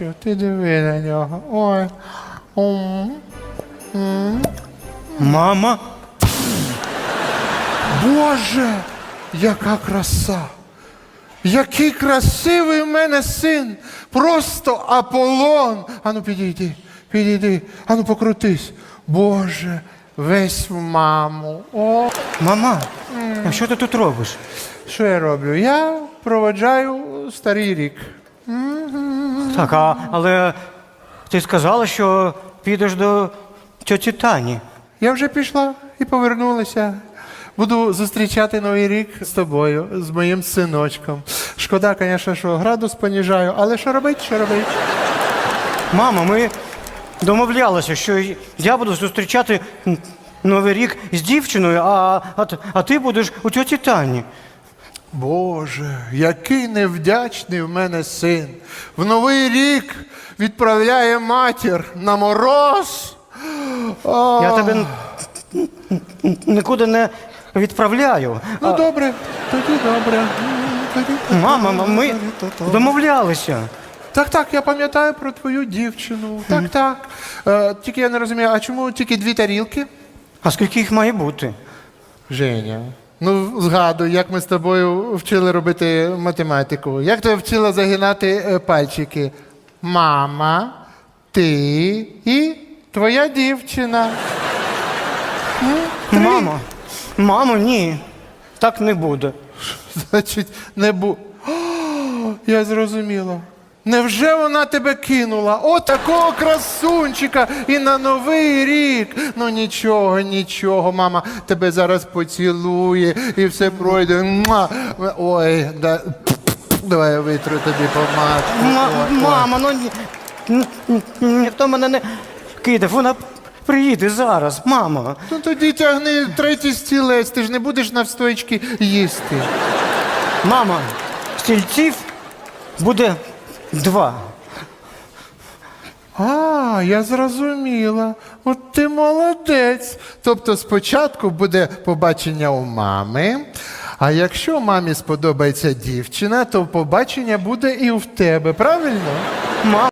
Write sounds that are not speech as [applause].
бачу, ти диви на нього. Ой. М. Мама? Боже, яка краса! Який красивий в мене син! Просто Аполлон! Ану, підійди, підійди, ану покрутись. Боже, весь в маму. О, Мама, а що ти тут робиш? що я роблю? Я проводжаю старий рік. Так, а, але ти сказала, що підеш до тьоті Тані. Я вже пішла і повернулася. Буду зустрічати новий рік з тобою, з моїм синочком. Шкода, звісно, що градус поніжаю, але що робить, що робить? Мама, ми домовлялися, що я буду зустрічати Новий рік з дівчиною, а, а, а ти будеш у тьоті Тані. Боже, який невдячний в мене син. В новий рік відправляє матір на мороз. О, Я тебе нікуди не відправляю. Ну добре, тоді добре. Мама, ми домовлялися. Так, так, я пам'ятаю про твою дівчину. Так, так. Е, тільки я не розумію, а чому тільки дві тарілки? А скільки їх має бути? Женя. Ну, згадуй, як ми з тобою вчили робити математику. Як ти вчила загинати е, пальчики? Мама, ти і твоя дівчина. Мамо, мамо, ні. Так не буде. Значить, не бу. О, [gasps] я зрозуміла. Невже вона тебе кинула? О, такого красунчика! І на новий рік. Ну нічого, нічого, мама тебе зараз поцілує і все пройде. Муа. Ой, да. давай я витру тобі помадку. Ма- Ой, ой. мама, ну ні, ні- ні- ніхто мене не кидав, вона приїде зараз, мама. Ну тоді тягни третій стілець, ти ж не будеш навстоячки їсти. Мама, стільців буде два. А, я зрозуміла. От ти молодець. Тобто спочатку буде побачення у мами, а якщо мамі сподобається дівчина, то побачення буде і в тебе, правильно? Мама.